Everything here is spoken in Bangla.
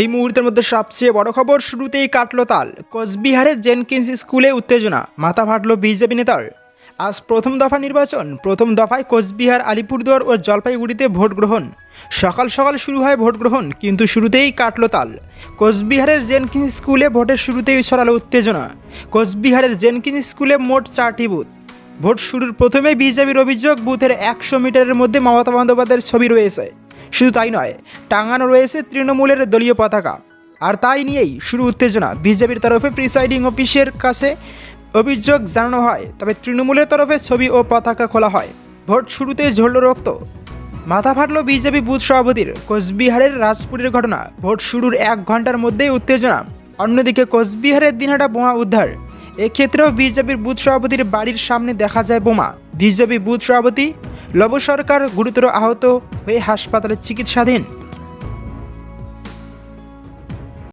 এই মুহূর্তের মধ্যে সবচেয়ে বড় খবর শুরুতেই কাটলো তাল। কোচবিহারের জেনকিন্স স্কুলে উত্তেজনা, মাথা ফাটলো বিজেপি নেতার। আজ প্রথম দফা নির্বাচন, প্রথম দফায় কোচবিহার, আলিপুরদুয়ার ও জলপাইগুড়িতে ভোট গ্রহণ। সকাল সকাল শুরু হয় ভোট গ্রহণ, কিন্তু শুরুতেই কাটলো তাল। কোচবিহারের জেনকিন্স স্কুলে ভোটের শুরুতেই ছড়ালো উত্তেজনা। কোচবিহারের জেনকিন্স স্কুলে মোট চারটি বুথ। ভোট শুরুর প্রথমে বিজেপির অভিযোগ, বুথের একশো মিটারের মধ্যে মমতা বন্দ্যোপাধ্যায়ের ছবি রয়েছে। শুধু তাই নয়, টাঙানো রয়েছে তৃণমূলের দলীয় পতাকা। আর তাই নিয়েই শুরু উত্তেজনা। বিজেপির তরফে প্রিসাইডিং অফিসের কাছে অভিযোগ জানানো হয়, তবে তৃণমূলের তরফে ছবি ও পতাকা খোলা হয়। ভোট শুরুতে ঝরল রক্ত। মাথা ফাটল বিজেপি বুথ সভাপতির। কোচবিহারের রাজপুরের ঘটনা। ভোট শুরুর এক ঘণ্টার মধ্যেই উত্তেজনা। অন্যদিকে কোচবিহারের দিনহাটা বোমা উদ্ধার। এক্ষেত্রেও বিজেপির বুথ সভাপতির বাড়ির সামনে দেখা যায় বোমা। বিজেপি বুথ সভাপতি লব সরকার গুরুতর আহত হয়ে হাসপাতালে চিকিৎসাধীন।